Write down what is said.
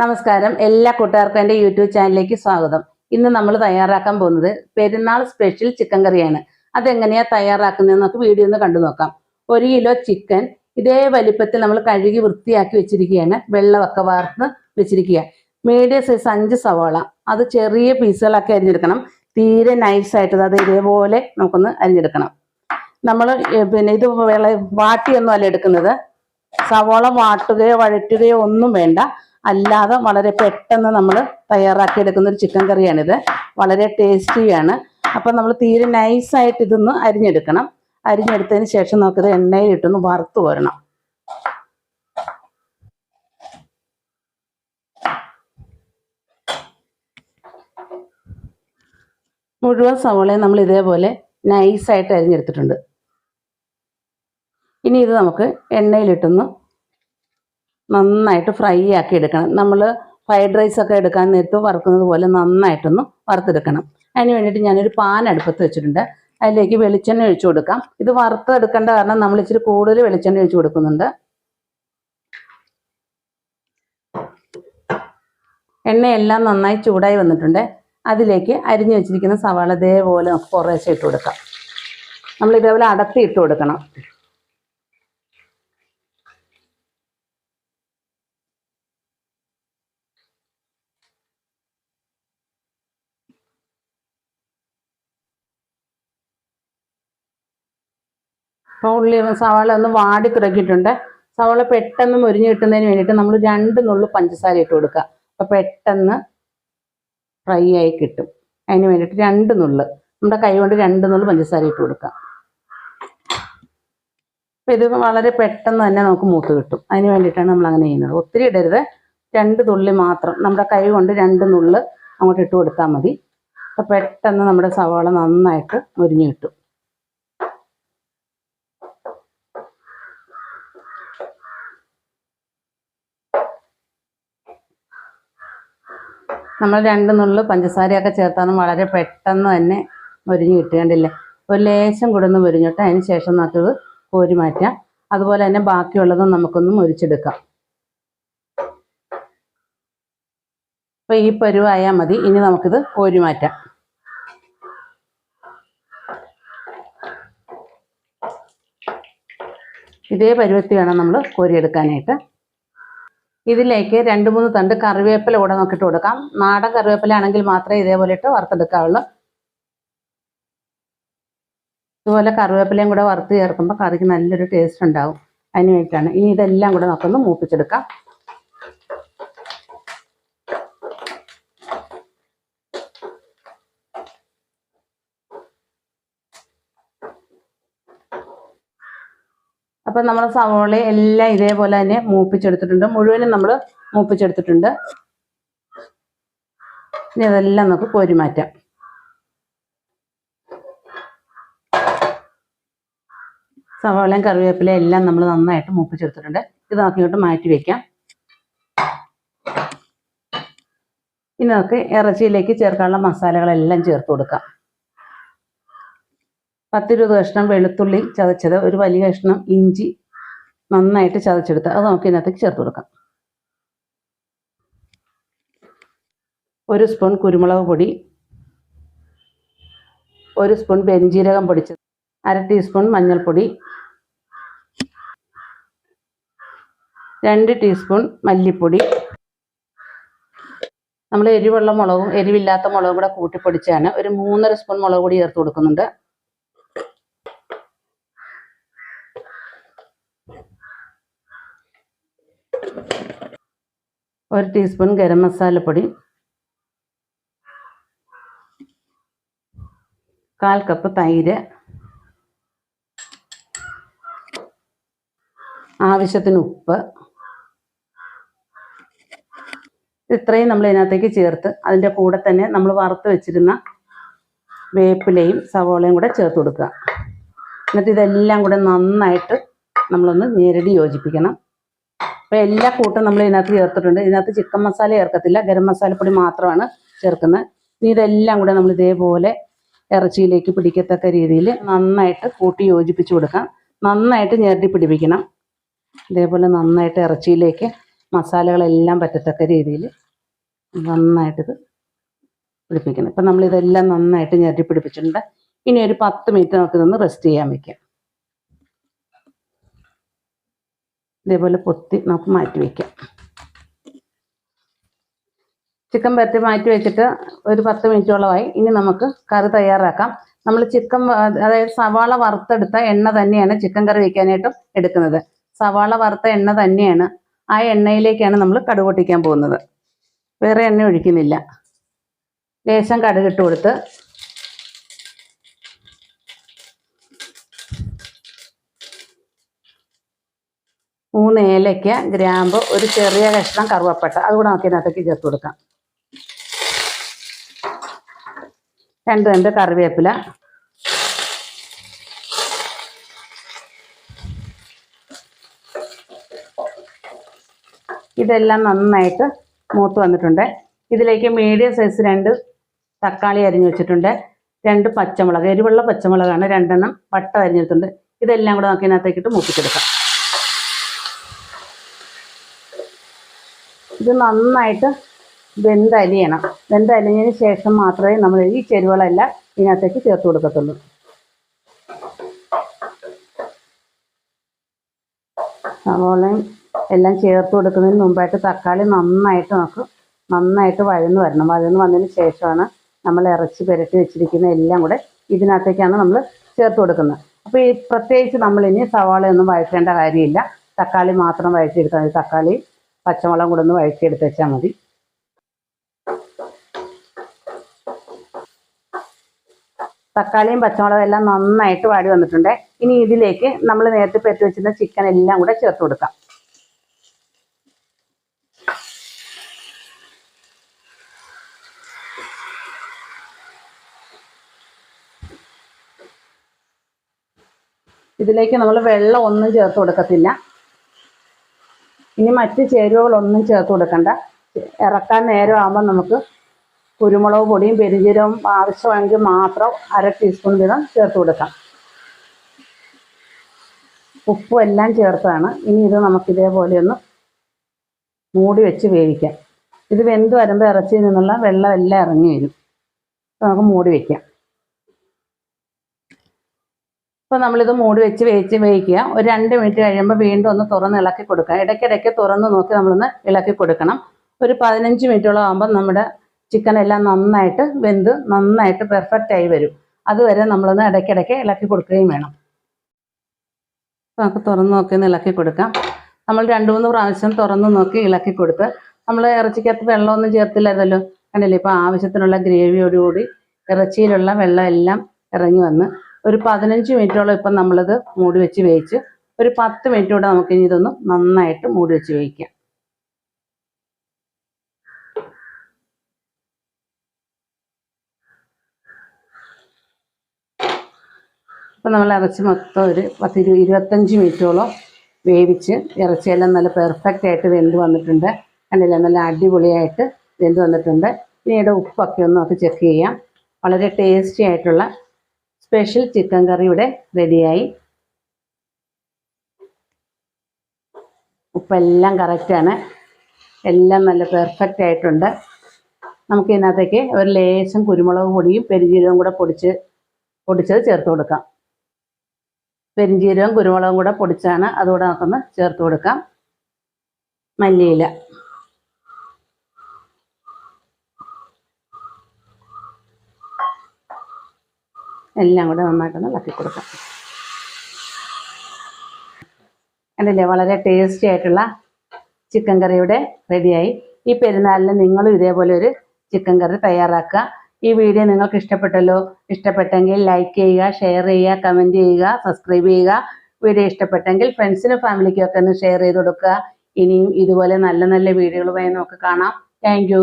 നമസ്കാരം. എല്ലാ കൂട്ടുകാർക്കും എന്റെ യൂട്യൂബ് ചാനലിലേക്ക് സ്വാഗതം. ഇന്ന് നമ്മൾ തയ്യാറാക്കാൻ പോകുന്നത് പെരുന്നാൾ സ്പെഷ്യൽ ചിക്കൻ കറിയാണ്. അതെങ്ങനെയാണ് തയ്യാറാക്കുന്നതെന്ന് നമുക്ക് വീഡിയോ ഒന്ന് കണ്ടു നോക്കാം. ഒരു കിലോ ചിക്കൻ ഇതേ വലിപ്പത്തിൽ നമ്മൾ കഴുകി വൃത്തിയാക്കി വെച്ചിരിക്കുകയാണ്. വെള്ളമൊക്കെ വാർത്ത് വെച്ചിരിക്കുക. മീഡിയം സൈസ് അഞ്ച് സവാള. അത് ചെറിയ പീസുകളാക്കി അരിഞ്ഞെടുക്കണം. തീരെ നൈസായിട്ട് അത് ഇതേപോലെ നമുക്കൊന്ന് അരിഞ്ഞെടുക്കണം. നമ്മൾ പിന്നെ ഇത് വിള വാട്ടിയൊന്നും അല്ല എടുക്കുന്നത്. സവാള വാട്ടുകയോ വഴറ്റുകയോ ഒന്നും വേണ്ട. അല്ലാതെ വളരെ പെട്ടെന്ന് നമ്മൾ തയ്യാറാക്കി എടുക്കുന്ന ഒരു ചിക്കൻ കറിയാണിത്. വളരെ ടേസ്റ്റിയാണ്. അപ്പം നമ്മൾ തീരെ നൈസായിട്ട് ഇതൊന്ന് അരിഞ്ഞെടുക്കണം. അരിഞ്ഞെടുത്തതിന് ശേഷം നമുക്കിത് എണ്ണയിലിട്ടൊന്ന് വറുത്ത് വരണം. മുഴുവൻ സവോളയും നമ്മൾ ഇതേപോലെ നൈസായിട്ട് അരിഞ്ഞെടുത്തിട്ടുണ്ട്. ഇനി ഇത് നമുക്ക് എണ്ണയിലിട്ടൊന്ന് നന്നായിട്ട് ഫ്രൈ ആക്കി എടുക്കണം. നമ്മൾ ഫ്രൈഡ് റൈസ് ഒക്കെ എടുക്കാൻ നേരത്ത് വറുക്കുന്നത് പോലെ നന്നായിട്ടൊന്ന് വറുത്തെടുക്കണം. അതിന് വേണ്ടിയിട്ട് ഞാനൊരു പാൻ അടുപ്പത്ത് വെച്ചിട്ടുണ്ട്. അതിലേക്ക് വെളിച്ചെണ്ണ ഒഴിച്ചു കൊടുക്കാം. ഇത് വറുത്തെടുക്കേണ്ട കാരണം നമ്മൾ ഇച്ചിരി കൂടുതൽ വെളിച്ചെണ്ണ ഒഴിച്ചു കൊടുക്കുന്നുണ്ട്. എണ്ണയെല്ലാം നന്നായി ചൂടായി വന്നിട്ടുണ്ട്. അതിലേക്ക് അരിഞ്ഞു വെച്ചിരിക്കുന്ന സവാള ഇതേപോലെ നമുക്ക് കുറേശ്ശെ ഇട്ട് കൊടുക്കാം. നമ്മൾ ഇതേപോലെ അടത്തി ഇട്ട് കൊടുക്കണം. ഉള്ളി സവാള ഒന്ന് വാടി തുടങ്ങിയിട്ടുണ്ട് സവാള പെട്ടെന്ന് മുരിഞ്ഞു കിട്ടുന്നതിന് വേണ്ടിയിട്ട് നമ്മൾ രണ്ട് നുള്ളു പഞ്ചസാര ഇട്ട് കൊടുക്കുക. അപ്പോൾ പെട്ടെന്ന് ഫ്രൈ ആയി കിട്ടും. അതിന് വേണ്ടിയിട്ട് രണ്ട് നുള്ള്. നമ്മുടെ കൈ കൊണ്ട് രണ്ട് നുള്ളു പഞ്ചസാര ഇട്ട് കൊടുക്കുക. അപ്പോൾ ഇത് വളരെ പെട്ടെന്ന് തന്നെ നമുക്ക് മൂത്ത് കിട്ടും. അതിന് വേണ്ടിയിട്ടാണ് നമ്മൾ അങ്ങനെ ചെയ്യുന്നത്. ഒത്തിരി ഇടരുത്. രണ്ട് തുള്ളി മാത്രം. നമ്മുടെ കൈ കൊണ്ട് രണ്ട് നുള്ള് അങ്ങോട്ട് ഇട്ട് കൊടുത്താൽ മതി. അപ്പോൾ പെട്ടെന്ന് നമ്മുടെ സവാള നന്നായിട്ട് മുരിഞ്ഞു കിട്ടും. നമ്മൾ രണ്ട് നുള്ളു പഞ്ചസാരയൊക്കെ ചേർത്താണ് വളരെ പെട്ടെന്ന് തന്നെ മുരിഞ്ഞ് കിട്ടേണ്ടില്ല ഒരു ലേശം കൂടെ ഒന്ന് മുരിഞ്ഞിട്ട് അതിന് ശേഷം നമുക്കത് കോരി മാറ്റാം അതുപോലെ തന്നെ ബാക്കിയുള്ളതും നമുക്കൊന്ന് മുരിച്ചെടുക്കാം. അപ്പോൾ ഈ പരുവായാൽ മതി. ഇനി നമുക്കിത് കോരി മാറ്റാം. ഇതേ പരുവത്തി വേണം നമ്മൾ കോരിയെടുക്കാനായിട്ട്. ഇതിലേക്ക് രണ്ട് മൂന്ന് തണ്ട് കറിവേപ്പില കൂടെ നോക്കിയിട്ട് കൊടുക്കാം. നാടൻ കറിവേപ്പില ആണെങ്കിൽ മാത്രമേ ഇതേപോലെ ഇട്ട് വറുത്തെടുക്കാവുള്ളൂ. ഇതുപോലെ കറിവേപ്പിലയും കൂടെ വറുത്ത് ചേർക്കുമ്പോൾ കറിക്ക് നല്ലൊരു ടേസ്റ്റ് ഉണ്ടാവും. അതിന് വേണ്ടിയിട്ടാണ് ഇനി ഇതെല്ലാം കൂടെ നമുക്കൊന്ന് മൂപ്പിച്ചെടുക്കാം. അപ്പം നമ്മൾ സവോള എല്ലാം ഇതേപോലെ തന്നെ മൂപ്പിച്ചെടുത്തിട്ടുണ്ട്. മുഴുവനും നമ്മൾ മൂപ്പിച്ചെടുത്തിട്ടുണ്ട്. ഇനി അതെല്ലാം നമുക്ക് കോരിമാറ്റാം. സവോളയും കറിവേപ്പിലയും എല്ലാം നമ്മൾ നന്നായിട്ട് മൂപ്പിച്ചെടുത്തിട്ടുണ്ട്. ഇത് നോക്കിയിട്ട് മാറ്റി വെക്കാം. ഇനി നമുക്ക് ഇറച്ചിയിലേക്ക് ചേർക്കാനുള്ള മസാലകളെല്ലാം ചേർത്ത് കൊടുക്കാം. പത്തിരുപത് കഷ്ണം വെളുത്തുള്ളി ചതച്ചത് ഒരു വലിയ കഷ്ണം ഇഞ്ചി നന്നായിട്ട് ചതച്ചെടുത്ത് അത് നമുക്ക് ഇതിനകത്തേക്ക് ചേർത്ത് കൊടുക്കാം. ഒരു സ്പൂൺ കുരുമുളക് പൊടി ഒരു സ്പൂൺ പെരിഞ്ജീരകം പൊടിച്ചത് അര ടീസ്പൂൺ മഞ്ഞൾപ്പൊടി രണ്ട് ടീസ്പൂൺ മല്ലിപ്പൊടി. നമ്മൾ എരിവുള്ള മുളകും എരിവില്ലാത്ത മുളകും കൂടെ കൂട്ടിപ്പൊടിച്ചാണ് ഒരു മൂന്നര സ്പൂൺ മുളക് പൊടി ചേർത്ത് കൊടുക്കുന്നുണ്ട്. ഒരു ടീസ്പൂൺ ഗരം മസാലപ്പൊടി കാൽ കപ്പ് തൈര്. ആവശ്യത്തിന് ഉപ്പ്. ഇത്രയും നമ്മൾ ഇതിനകത്തേക്ക് ചേർത്ത് അതിന്റെ കൂടെ തന്നെ നമ്മൾ വറുത്ത് വെച്ചിരുന്ന വേപ്പിലയും സവോളയും കൂടെ ചേർത്ത് കൊടുക്കുക. എന്നിട്ട് ഇതെല്ലാം കൂടെ നന്നായിട്ട് നമ്മളൊന്ന് ഞെരടി യോജിപ്പിക്കണം. അപ്പോൾ എല്ലാ കൂട്ടും നമ്മൾ ഇതിനകത്ത് ചേർത്തിട്ടുണ്ട്. ഇതിനകത്ത് ചിക്കൻ മസാല ചേർക്കത്തില്ല. ഗരം മസാലപ്പൊടി മാത്രമാണ് ചേർക്കുന്നത്. ഇനി ഇതെല്ലാം കൂടെ നമ്മൾ ഇതേപോലെ ഇറച്ചിയിലേക്ക് പിടിക്കത്തക്ക രീതിയിൽ നന്നായിട്ട് കൂട്ടി യോജിപ്പിച്ച് കൊടുക്കാം. നന്നായിട്ട് ഞെരടി പിടിപ്പിക്കണം. ഇതേപോലെ നന്നായിട്ട് ഇറച്ചിയിലേക്ക് മസാലകളെല്ലാം പറ്റത്തക്ക രീതിയിൽ നന്നായിട്ടിത് പിടിപ്പിക്കണം. ഇപ്പം നമ്മളിതെല്ലാം നന്നായിട്ട് ഞെരടി പിടിപ്പിച്ചിട്ടുണ്ട്. ഇനി ഒരു പത്ത് മിനിറ്റ് നമുക്ക് ഇതൊന്ന് റെസ്റ്റ് ചെയ്യാൻ വെക്കാം. ഇതേപോലെ പൊത്തി നമുക്ക് മാറ്റി വയ്ക്കാം ചിക്കൻ പരത്തി മാറ്റി വെച്ചിട്ട് ഒരു പത്ത് മിനിറ്റോളമായി. ഇനി നമുക്ക് കറി തയ്യാറാക്കാം. നമ്മൾ ചിക്കൻ അതായത് സവാള വറുത്തെടുത്ത എണ്ണ തന്നെയാണ് ചിക്കൻ കറി വയ്ക്കാനായിട്ടും എടുക്കുന്നത്. സവാള വറുത്ത എണ്ണ തന്നെയാണ് ആ എണ്ണയിലേക്കാണ് നമ്മൾ കടുക് പൊട്ടിക്കാൻ പോകുന്നത്. വേറെ എണ്ണ ഒഴിക്കുന്നില്ല. ലേശം കടുകിട്ട് കൊടുത്ത് മൂന്ന് ഏലയ്ക്ക ഗ്രാമ്പ് ഒരു ചെറിയ കഷ്ണം കറുവപ്പട്ട. അതുകൂടെ നമുക്ക് ഇതിനകത്തേക്ക് ചേർത്ത് കൊടുക്കാം. രണ്ട് രണ്ട് കറിവേപ്പില. ഇതെല്ലാം നന്നായിട്ട് മൂത്ത് വന്നിട്ടുണ്ട്. ഇതിലേക്ക് മീഡിയം സൈസ് രണ്ട് തക്കാളി അരിഞ്ഞു വെച്ചിട്ടുണ്ട്. രണ്ട് പച്ചമുളക് എരിവുള്ള പച്ചമുളകാണ്. രണ്ടെണ്ണം പട്ട അരിഞ്ഞിട്ടുണ്ട് ഇതെല്ലാം കൂടെ നമുക്ക് ഇതിനകത്തേക്കിട്ട് മൂപ്പിച്ചെടുക്കാം. ഇത് നന്നായിട്ട് വെന്തലിയണം വെന്തലിഞ്ഞതിന് ശേഷം മാത്രമേ നമ്മൾ ഈ ചേരുവകളെല്ലാം ഇതിനകത്തേക്ക് ചേർത്ത് കൊടുക്കത്തുള്ളൂ. അതുപോലെ എല്ലാം ചേർത്ത് കൊടുക്കുന്നതിന് മുമ്പായിട്ട് തക്കാളി നന്നായിട്ട് നമുക്ക് നന്നായിട്ട് വഴന്ന് വരണം. വഴന്ന് വന്നതിന് ശേഷമാണ് നമ്മൾ ഇറച്ചി പുരട്ടി വെച്ചിരിക്കുന്ന എല്ലാം കൂടെ ഇതിനകത്തേക്കാണ് നമ്മൾ ചേർത്ത് കൊടുക്കുന്നത്. അപ്പോൾ ഈ പ്രത്യേകിച്ച് നമ്മളിനി സവാളയൊന്നും വഴറ്റേണ്ട കാര്യമില്ല. തക്കാളി മാത്രം വഴറ്റിയെടുത്താൽ മതി. തക്കാളി പച്ചമുളകും കൂടെ ഒന്ന് വഴറ്റിയെടുത്ത് വെച്ചാൽ മതി. തക്കാളിയും പച്ചമുളകും എല്ലാം നന്നായിട്ട് വാടി വന്നിട്ടുണ്ട്. ഇനി ഇതിലേക്ക് നമ്മൾ നേരത്തെ പെരുത്തി വെച്ചിരുന്ന ചിക്കൻ എല്ലാം കൂടെ ചേർത്ത് കൊടുക്കാം. ഇതിലേക്ക് നമ്മൾ വെള്ളം ഒന്നും ചേർത്ത് കൊടുക്കത്തില്ല. ഇനി മറ്റ് ചേരുവകളൊന്നും ചേർത്ത് കൊടുക്കണ്ട. ഇറക്കാൻ നേരം ആകുമ്പോൾ നമുക്ക് കുരുമുളക് പൊടിയും പെരുംജീരവും ആവശ്യമെങ്കിൽ മാത്രം അര ടീസ്പൂൺ വീതം ചേർത്ത് കൊടുക്കാം. ഉപ്പും എല്ലാം ചേർത്താണ്. ഇനി ഇത് നമുക്ക് ഇതേപോലെ ഒന്ന് മൂടി വെച്ച് വേവിക്കാം. ഇത് വെന്ത് വരുമ്പോൾ ഇറച്ചിയിൽ നിന്നുള്ള വെള്ളം എല്ലാം ഇറങ്ങി വരും. നമുക്ക് മൂടി വെക്കാം. അപ്പോൾ നമ്മളിത് മൂടി വെച്ച് വേവിച്ച് വേവിക്കുക. ഒരു രണ്ട് മിനിറ്റ് കഴിയുമ്പോൾ വീണ്ടും ഒന്ന് തുറന്ന് ഇളക്കി കൊടുക്കുക. ഇടയ്ക്കിടയ്ക്ക് തുറന്ന് നോക്കി നമ്മളൊന്ന് ഇളക്കി കൊടുക്കണം. ഒരു പതിനഞ്ച് മിനിറ്റോളം ആകുമ്പോൾ നമ്മുടെ ചിക്കൻ എല്ലാം നന്നായിട്ട് വെന്ത് നന്നായിട്ട് പെർഫെക്റ്റ് ആയി വരും. അതുവരെ നമ്മളൊന്ന് ഇടയ്ക്കിടയ്ക്ക് ഇളക്കി കൊടുക്കുകയും വേണം. നമുക്ക് തുറന്ന് നോക്കി ഒന്ന് ഇളക്കി കൊടുക്കാം. നമ്മൾ രണ്ട് മൂന്ന് പ്രാവശ്യം തുറന്ന് നോക്കി ഇളക്കി കൊടുത്ത് നമ്മൾ ഇറച്ചിക്കകത്ത് വെള്ളമൊന്നും ചേർത്തില്ലായിരുന്നല്ലോ. കണ്ടില്ലേ? ഇപ്പോൾ ആവശ്യത്തിനുള്ള ഗ്രേവിയോടുകൂടി ഇറച്ചിയിലുള്ള വെള്ളം എല്ലാം ഇറങ്ങി വന്ന് ഒരു പതിനഞ്ച് മിനിറ്റോളം ഇപ്പം നമ്മളിത് മൂടി വെച്ച് വേവിച്ച് ഒരു പത്ത് മിനിറ്റ് കൂടെ നമുക്ക് ഇനി ഇതൊന്ന് നന്നായിട്ട് മൂടി വെച്ച് വേവിക്കാം. ഇപ്പം നമ്മൾ ഇറച്ചി മൊത്തം ഒരു പത്ത് ഇരു ഇരുപത്തഞ്ച് മിനിറ്റോളം വേവിച്ച് ഇറച്ചിയെല്ലാം നല്ല പെർഫെക്റ്റ് ആയിട്ട് വെന്ത് വന്നിട്ടുണ്ട്. കണ്ടില്ല? നല്ല അടിപൊളിയായിട്ട് വെന്ത് വന്നിട്ടുണ്ട്. ഇനിയുടെ ഉപ്പൊക്കെ ഒന്ന് നമുക്ക് ചെക്ക് ചെയ്യാം. വളരെ ടേസ്റ്റി ആയിട്ടുള്ള സ്പെഷ്യൽ ചിക്കൻ കറി ഇവിടെ റെഡിയായി ഉപ്പെല്ലാം കറക്റ്റാണ് എല്ലാം നല്ല പെർഫെക്റ്റ് ആയിട്ടുണ്ട്. നമുക്ക് ഇതിനകത്തേക്ക് ഒരു ലേശം കുരുമുളക് പൊടിയും പെരുംജീരകവും കൂടെ പൊടിച്ച് പൊടിച്ചത് ചേർത്ത് കൊടുക്കാം. പെരുംജീരകവും കുരുമുളകും കൂടെ പൊടിച്ചാണ് അതുകൂടെ നമുക്കൊന്ന് ചേർത്ത് കൊടുക്കാം. മല്ലിയില. എല്ലാം കൂടെ നന്നായിട്ടൊന്ന് ഇളക്കി കൊടുക്കാം. കണ്ടില്ലേ? വളരെ ടേസ്റ്റി ആയിട്ടുള്ള ചിക്കൻ കറിയുടെ റെഡിയായി ഈ പെരുന്നാളിന് നിങ്ങളും ഇതേപോലെ ഒരു ചിക്കൻ കറി തയ്യാറാക്കുക. ഈ വീഡിയോ നിങ്ങൾക്ക് ഇഷ്ടപ്പെട്ടല്ലോ? ഇഷ്ടപ്പെട്ടെങ്കിൽ ലൈക്ക് ചെയ്യുക ഷെയർ ചെയ്യുക കമന്റ് ചെയ്യുക സബ്സ്ക്രൈബ് ചെയ്യുക. വീഡിയോ ഇഷ്ടപ്പെട്ടെങ്കിൽ ഫ്രണ്ട്സിനും ഫാമിലിക്കും ഒക്കെ ഒന്ന് ഷെയർ ചെയ്ത് കൊടുക്കുക. ഇനിയും ഇതുപോലെ നല്ല നല്ല വീഡിയോകളുമായി നമുക്ക് കാണാം. താങ്ക്